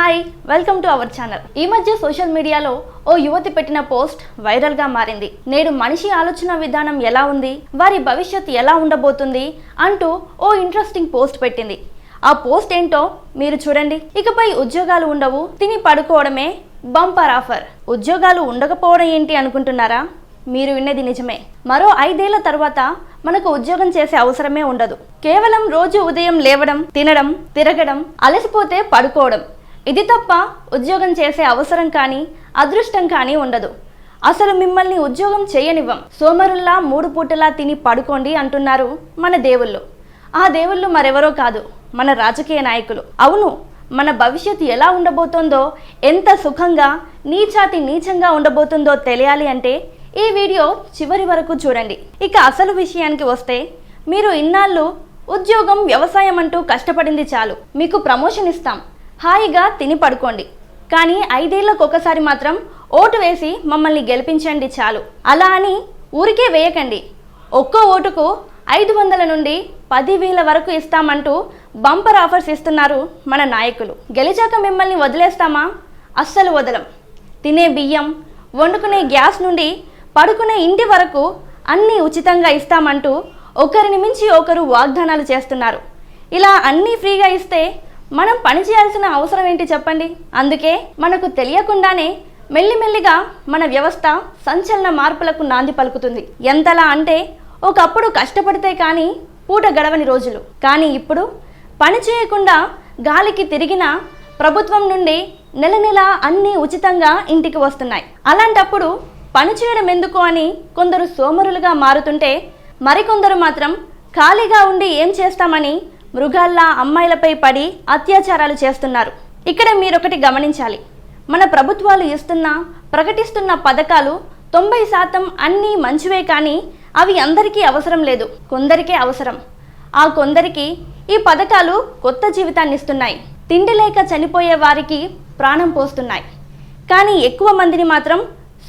Hi welcome to our channel ఈ మధ్య social మీడియాలో ఓ యువతి పెట్టిన పోస్ట్ వైరల్గా మారింది. నేడు మనిషి ఆలోచన విధానం ఎలా ఉంది? వారి భవిష్యత్ ఎలా ఉండబోతుంది? అంటూ ఓ ఇంట్రెస్టింగ్ పోస్ట్ పెట్టింది. ఆ పోస్ట్ ఏంటో మీరు చూడండి. ఇకపై ఉద్యోగాలు ఉండవు. తిని పడుకోవడమే బంపర్ ఆఫర్ ఉద్యోగాలు ఉండకపోవడం ఏంటి అనుకుంటున్నారా? మీరు విన్నది నిజమే. మరో ఐదేళ్ళ తర్వాత మనకు ఉద్యోగం చేసే అవసరమే ఉండదు. కేవలం రోజు ఉదయం లేవడం తినడం తిరగడం అలసిపోతే పడుకోవడం. ఇది తప్ప ఉద్యోగం చేసే అవసరం కానీ అదృష్టం కానీ ఉండదు. అసలు మిమ్మల్ని ఉద్యోగం చేయనివ్వం. సోమరుల్లా మూడు పూటలా తిని పడుకోండి అంటున్నారు మన దేవుళ్ళు. ఆ దేవుళ్ళు మరెవరో కాదు మన రాజకీయ నాయకులు. అవును మన భవిష్యత్తు ఎలా ఉండబోతుందో ఎంత సుఖంగా నీచాతి నీచంగా ఉండబోతుందో తెలియాలి అంటే ఈ వీడియో చివరి వరకు చూడండి. ఇక అసలు విషయానికి వస్తే మీరు ఇన్నాళ్ళు ఉద్యోగం వ్యవసాయం అంటూ కష్టపడింది చాలు. మీకు ప్రమోషన్ ఇస్తాం. హాయిగా తిని పడుకోండి. కానీ ఐదేళ్ళకు ఒకసారి మాత్రం ఓటు వేసి మమ్మల్ని గెలిపించండి చాలు. అలా అని ఊరికే వేయకండి. ఒక్కో ఓటుకు ఐదు వందల నుండి పదివేల వరకు ఇస్తామంటూ బంపర్ ఆఫర్స్ ఇస్తున్నారు మన నాయకులు. గెలిచాక మిమ్మల్ని వదిలేస్తామా? అస్సలు వదలం. తినే బియ్యం వండుకునే గ్యాస్ నుండి పడుకునే ఇంటి వరకు అన్నీ ఉచితంగా ఇస్తామంటూ ఒకరిని మించి ఒకరు వాగ్దానాలు చేస్తున్నారు. ఇలా అన్నీ ఫ్రీగా ఇస్తే మనం పని చేయాల్సిన అవసరం ఏంటి చెప్పండి? అందుకే మనకు తెలియకుండానే మెల్లిమెల్లిగా మన వ్యవస్థ సంచలన మార్పులకు నాంది పలుకుతుంది. ఎంతలా అంటే ఒకప్పుడు కష్టపడితే కానీ పూట గడవని రోజులు. కానీ ఇప్పుడు పని చేయకుండా గాలికి తిరిగిన ప్రభుత్వం నుండి నెల నెల అన్నీ ఉచితంగా ఇంటికి వస్తున్నాయి. అలాంటప్పుడు పని చేయడం ఎందుకు అని కొందరు సోమరులుగా మారుతుంటే మరికొందరు మాత్రం ఖాళీగా ఉండి ఏం చేస్తామని మృగాల్లా అమ్మాయిలపై పడి అత్యాచారాలు చేస్తున్నారు. ఇక్కడ మీరొకటి గమనించాలి. మన ప్రభుత్వాలు ఇస్తున్న ప్రకటిస్తున్న పథకాలు తొంభై శాతం అన్నీ మంచివే కానీ అవి అందరికీ అవసరం లేదు. కొందరికే అవసరం. ఆ కొందరికి ఈ పథకాలు కొత్త జీవితాన్ని ఇస్తున్నాయి. తిండి లేక చనిపోయే వారికి ప్రాణం పోస్తున్నాయి. కానీ ఎక్కువ మందిని మాత్రం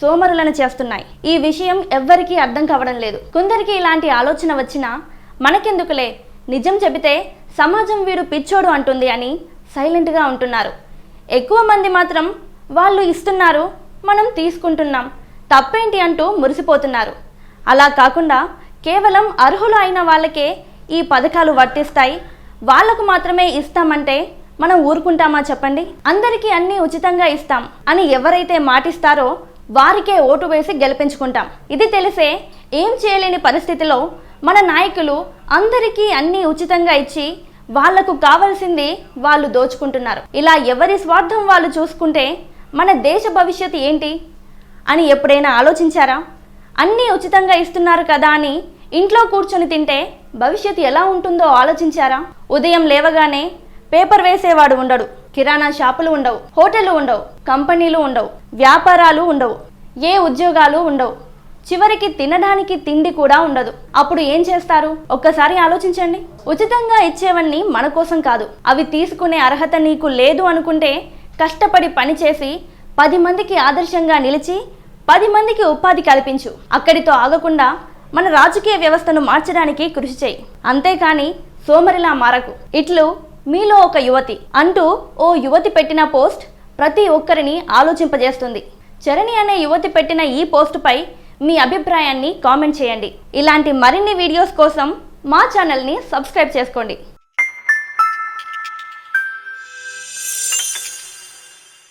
సోమరులను చేస్తున్నాయి. ఈ విషయం ఎవ్వరికీ అర్థం కావడం లేదు. కొందరికి ఇలాంటి ఆలోచన వచ్చినా మనకెందుకులే? నిజం చెబితే సమాజం వీడు పిచ్చోడు అంటుంది అని సైలెంట్గా ఉంటున్నారు. ఎక్కువ మంది మాత్రం వాళ్ళు ఇస్తున్నారు మనం తీసుకుంటున్నాం తప్పేంటి అంటూ మురిసిపోతున్నారు. అలా కాకుండా కేవలం అర్హులు అయిన వాళ్ళకే ఈ పథకాలు వర్తిస్తాయి వాళ్ళకు మాత్రమే ఇస్తామంటే మనం ఊరుకుంటామా చెప్పండి? అందరికీ అన్నీ ఉచితంగా ఇస్తాం అని ఎవరైతే మాటిస్తారో వారికే ఓటు వేసి గెలిపించుకుంటాం. ఇది తెలిసే ఏం చేయలేని పరిస్థితిలో మన నాయకులు అందరికీ అన్నీ ఉచితంగా ఇచ్చి వాళ్ళకు కావాల్సింది వాళ్ళు దోచుకుంటున్నారు. ఇలా ఎవరి స్వార్థం వాళ్ళు చూసుకుంటే మన దేశ భవిష్యత్తు ఏంటి అని ఎప్పుడైనా ఆలోచించారా? అన్నీ ఉచితంగా ఇస్తున్నారు కదా అని ఇంట్లో కూర్చొని తింటే భవిష్యత్తు ఎలా ఉంటుందో ఆలోచించారా? ఉదయం లేవగానే పేపర్ వేసేవాడు ఉండడు. కిరాణా షాపులు ఉండవు. హోటళ్ళు ఉండవు. కంపెనీలు ఉండవు. వ్యాపారాలు ఉండవు. ఏ ఉద్యోగాలు ఉండవు. చివరికి తినడానికి తిండి కూడా ఉండదు. అప్పుడు ఏం చేస్తారు? ఒక్కసారి ఆలోచించండి. ఉచితంగా ఇచ్చేవన్నీ మన కోసం కాదు. అవి తీసుకునే అర్హత నీకు లేదు అనుకుంటే కష్టపడి పనిచేసి పది మందికి ఆదర్శంగా నిలిచి పది మందికి ఉపాధి కల్పించు. అక్కడితో ఆగకుండా మన రాజకీయ వ్యవస్థను మార్చడానికి కృషి చేయి. అంతేకాని సోమరిలా మారకు. ఇట్లు మీలో ఒక యువతి అంటూ ఓ యువతి పెట్టిన పోస్ట్ ప్రతి ఒక్కరిని ఆలోచింపజేస్తుంది. చరణి అనే యువతి పెట్టిన ఈ పోస్టుపై మీ అభిప్రాయాన్ని కామెంట్ చేయండి. ఇలాంటి మరిన్ని వీడియోస్ కోసం మా ఛానల్ని సబ్స్క్రైబ్ చేసుకోండి.